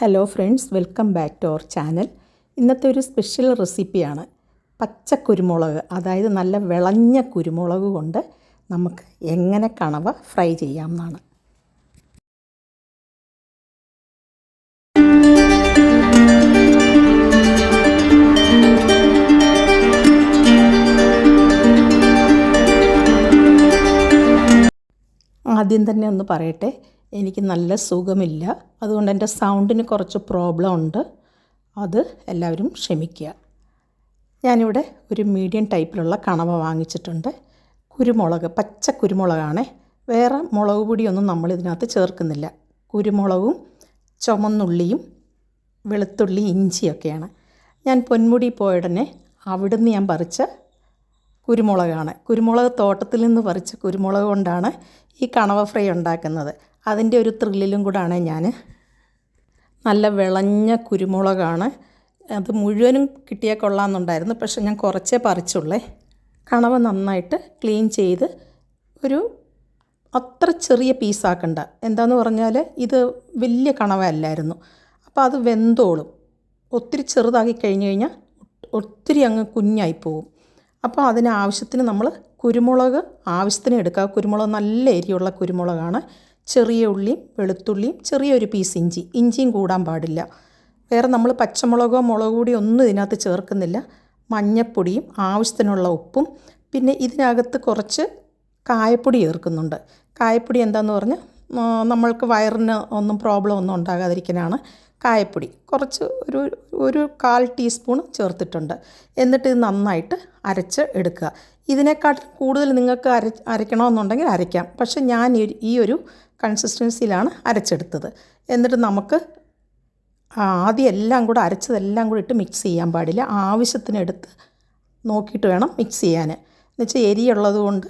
Hello friends welcome back to our channel ഇന്നത്തെ ഒരു special റെസിപ്പിയാണ് പച്ച കുരുമുളക് അതായത് നല്ല വിളഞ്ഞ കുരുമുളക് കൊണ്ട് നമുക്ക് എങ്ങനെ കണവ ഫ്രൈ ചെയ്യാം എന്നാണ് ആദ്യം തന്നെ ഒന്ന് പറയട്ടെ എനിക്ക് നല്ല സുഖമില്ല. അതുകൊണ്ട് എന്റെ സൗണ്ടിന് കുറച്ച് പ്രോബ്ലം ഉണ്ട്. അത് എല്ലാവരും ക്ഷമിക്കുക. ഞാനിവിടെ ഒരു മീഡിയം ടൈപ്പിലുള്ള കണവ വാങ്ങിച്ചിട്ടുണ്ട്. കുരുമുളക് പച്ച കുരുമുളകാണ്. വേറെ മുളക് പൊടിയൊന്നും നമ്മൾ ഇതിനകത്ത് ചേർക്കുന്നില്ല. കുരുമുളകും ചുമന്നുള്ളിയും വെളുത്തുള്ളി ഇഞ്ചിയൊക്കെയാണ്. ഞാൻ പൊന്മുടി പോയടനെ അവിടുന്ന് ഞാൻ പറിച്ച കുരുമുളകാണ്. കുരുമുളക് തോട്ടത്തിൽ നിന്ന് പറിച്ച കുരുമുളക് കൊണ്ടാണ് ഈ കണവ ഫ്രൈ ഉണ്ടാക്കുന്നത്. അതിന്റെ ഒരു ത്രില്ലിലും കൂടാണ് ഞാൻ. നല്ല വിളഞ്ഞ കുരുമുളകാണ്. അത് മുഴുവനും കിട്ടിയാൽ കൊള്ളാമെന്നുണ്ടായിരുന്നു. പക്ഷെ ഞാൻ കുറച്ചേ പറിച്ചുള്ളേ. കണവ നന്നായിട്ട് ക്ലീൻ ചെയ്ത് ഒരു അത്ര ചെറിയ പീസാക്കണ്ട എന്താന്ന് പറഞ്ഞാൽ ഇത് വലിയ കണവ അല്ലായിരുന്നു അപ്പോൾ അത് വെന്തോളും. ഒത്തിരി ചെറുതാക്കി കഴിഞ്ഞ് കഴിഞ്ഞാൽ ഒത്തിരി അങ്ങ് കുഞ്ഞായി പോകും അപ്പോൾ അതിന് ആവശ്യത്തിന് നമ്മൾ കുരുമുളക് ആവശ്യത്തിന് എടുക്കുക. കുരുമുളക് നല്ല എരിയുള്ള കുരുമുളകാണ്. ചെറിയ ഉള്ളിയും വെളുത്തുള്ളിയും ചെറിയൊരു പീസ് ഇഞ്ചി. ഇഞ്ചിയും കൂടാൻ പാടില്ല. വേറെ നമ്മൾ പച്ചമുളകോ മുളക് പൊടിയോ ഒന്നും ഇതിനകത്ത് ചേർക്കുന്നില്ല. മഞ്ഞപ്പൊടിയും ആവശ്യത്തിനുള്ള ഉപ്പും. പിന്നെ ഇതിനകത്ത് കുറച്ച് കായപ്പൊടി ചേർക്കുന്നുണ്ട്. കായപ്പൊടി എന്താണെന്ന് പറഞ്ഞാൽ നമ്മൾക്ക് വയറിന് ഒന്നും പ്രോബ്ലം ഒന്നും ഉണ്ടാകാതിരിക്കാനാണ് കായപ്പൊടി. കുറച്ച് ഒരു ഒരു കാൽ ടീസ്പൂൺ ചേർത്തിട്ടുണ്ട്. എന്നിട്ട് ഇത് നന്നായിട്ട് അരച്ച് എടുക്കുക. ഇതിനേക്കാൾ കൂടുതൽ നിങ്ങൾക്ക് അര അരയ്ക്കണമെന്നുണ്ടെങ്കിൽ അരയ്ക്കാം. പക്ഷേ ഞാൻ ഈ ഒരു കൺസിസ്റ്റൻസിയിലാണ് അരച്ചെടുത്തത്. എന്നിട്ട് നമുക്ക് ആദ്യം എല്ലാം കൂടെ അരച്ചതെല്ലാം കൂടി ഇട്ട് മിക്സ് ചെയ്യാൻ പാടില്ല. ആവശ്യത്തിന് എടുത്ത് നോക്കിയിട്ട് വേണം മിക്സ് ചെയ്യാൻ എന്നുവെച്ചാൽ എരിയുള്ളത് കൊണ്ട്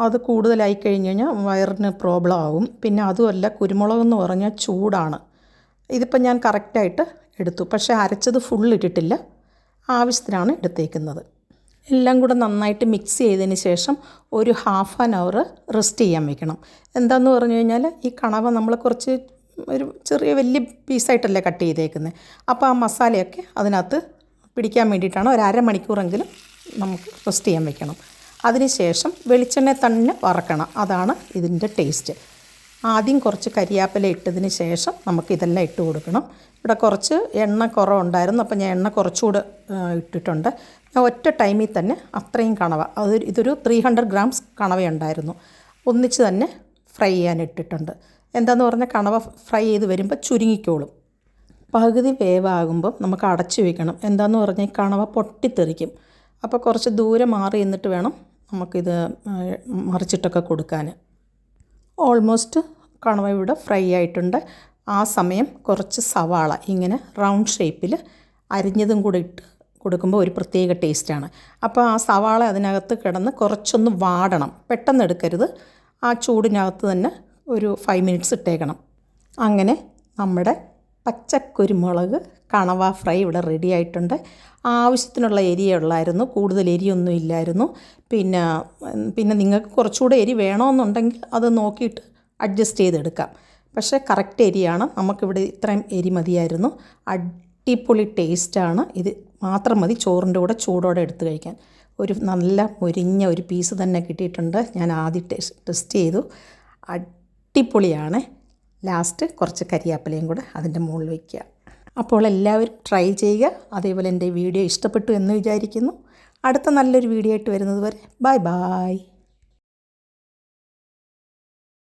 അത് കൂടുതലായി കഴിഞ്ഞ് കഴിഞ്ഞാൽ വയറിന് പ്രോബ്ലം ആവും. പിന്നെ അതുമല്ല കുരുമുളകെന്ന് പറഞ്ഞാൽ ചൂടാണ്. ഇതിപ്പം ഞാൻ കറക്റ്റായിട്ട് എടുത്തു. പക്ഷേ അരച്ചത് ഫുൾ ഇട്ടിട്ടില്ല. ആവശ്യത്തിനാണ് എടുത്തേക്കുന്നത്. എല്ലാം കൂടെ നന്നായിട്ട് മിക്സ് ചെയ്തതിന് ശേഷം ഒരു ഹാഫ് ആൻ അവർ റെസ്റ്റ് ചെയ്യാൻ വെക്കണം. എന്താന്ന് പറഞ്ഞു കഴിഞ്ഞാൽ ഈ കണവ നമ്മൾ കുറച്ച് ഒരു ചെറിയ വലിയ പീസായിട്ടല്ലേ കട്ട് ചെയ്തേക്കുന്നത് അപ്പോൾ ആ മസാലയൊക്കെ അതിനകത്ത് പിടിക്കാൻ വേണ്ടിയിട്ടാണ് ഒരു അരമണിക്കൂറെങ്കിലും നമുക്ക് റെസ്റ്റ് ചെയ്യാൻ വെക്കണം. അതിനുശേഷം വെളിച്ചെണ്ണ തന്നെ വറക്കണം. അതാണ് ഇതിന്റെ ടേസ്റ്റ് ആദ്യം കുറച്ച് കരിയാപ്പില ഇട്ടതിന് ശേഷം നമുക്ക് ഇതെല്ലാം ഇട്ട് കൊടുക്കണം. ഇവിടെ കുറച്ച് എണ്ണ കുറവുണ്ടായിരുന്നു. അപ്പോൾ ഞാൻ എണ്ണ കുറച്ചുകൂടെ ഇട്ടിട്ടുണ്ട്. ഒറ്റ ടൈമിൽ തന്നെ അത്രയും കണവ അത് ഇതൊരു ത്രീ ഹൺഡ്രഡ് ഗ്രാംസ് കണവയുണ്ടായിരുന്നു. ഒന്നിച്ച് തന്നെ ഫ്രൈ ചെയ്യാൻ ഇട്ടിട്ടുണ്ട്. എന്താന്ന് പറഞ്ഞാൽ കണവ ഫ്രൈ ചെയ്ത് വരുമ്പോൾ ചുരുങ്ങിക്കോളും. പകുതി വേവാകുമ്പം നമുക്ക് അടച്ചു വെക്കണം. എന്താന്ന് പറഞ്ഞാൽ കണവ പൊട്ടിത്തെറിക്കും. അപ്പോൾ കുറച്ച് ദൂരെ മാറി നിന്നിട്ട് വേണം നമുക്കിത് മറിച്ചിട്ടൊക്കെ കൊടുക്കാൻ. ഓൾമോസ്റ്റ് കണവ ഇവിടെ ഫ്രൈ ആയിട്ടുണ്ട്. ആ സമയം കുറച്ച് സവാള ഇങ്ങനെ റൗണ്ട് ഷേപ്പിൽ അരിഞ്ഞതും കൂടി ഇട്ട് കൊടുക്കുമ്പോൾ ഒരു പ്രത്യേക ടേസ്റ്റാണ്. അപ്പോൾ ആ സവാള അതിനകത്ത് കിടന്ന് കുറച്ചൊന്ന് വാടണം. പെട്ടെന്ന് എടുക്കരുത്. ആ ചൂടിനകത്ത് തന്നെ ഒരു ഫൈവ് മിനിറ്റ്സ് ഇട്ടേക്കണം. അങ്ങനെ നമ്മുടെ പച്ചക്കുരുമുളക് കണവ ഫ്രൈ ഇവിടെ റെഡി ആയിട്ടുണ്ട്. ആവശ്യത്തിനുള്ള എരിയേ ഉള്ളായിരുന്നു. കൂടുതൽ എരിയൊന്നും ഇല്ലായിരുന്നു. പിന്നെ പിന്നെ നിങ്ങൾക്ക് കുറച്ചുകൂടെ എരി വേണമെന്നുണ്ടെങ്കിൽ അത് നോക്കിയിട്ട് അഡ്ജസ്റ്റ് ചെയ്തെടുക്കാം. പക്ഷേ കറക്റ്റ് എരിയാണ്. നമുക്കിവിടെ ഇത്രയും എരി മതിയായിരുന്നു. അടിപൊളി ടേസ്റ്റാണ് ഇത് മാത്രം മതി ചോറിന്റെ കൂടെ ചൂടോടെ എടുത്ത് കഴിക്കാൻ. ഒരു നല്ല മുരിഞ്ഞ ഒരു പീസ് തന്നെ കിട്ടിയിട്ടുണ്ട്. ഞാൻ ആദ്യം ടെസ്റ്റ് ചെയ്തു. അടിപൊളിയാണ്. ലാസ്റ്റ് കുറച്ച് കരിയാപ്പിലയും കൂടെ അതിന്റെ മുകളിൽ വയ്ക്കുക അപ്പോൾ എല്ലാവരും ട്രൈ ചെയ്യുക. അതേപോലെ എന്റെ വീഡിയോ ഇഷ്ടപ്പെട്ടു എന്ന് വിചാരിക്കുന്നു. അടുത്ത നല്ലൊരു വീഡിയോ ആയിട്ട് വരുന്നത് വരെ. Bye bye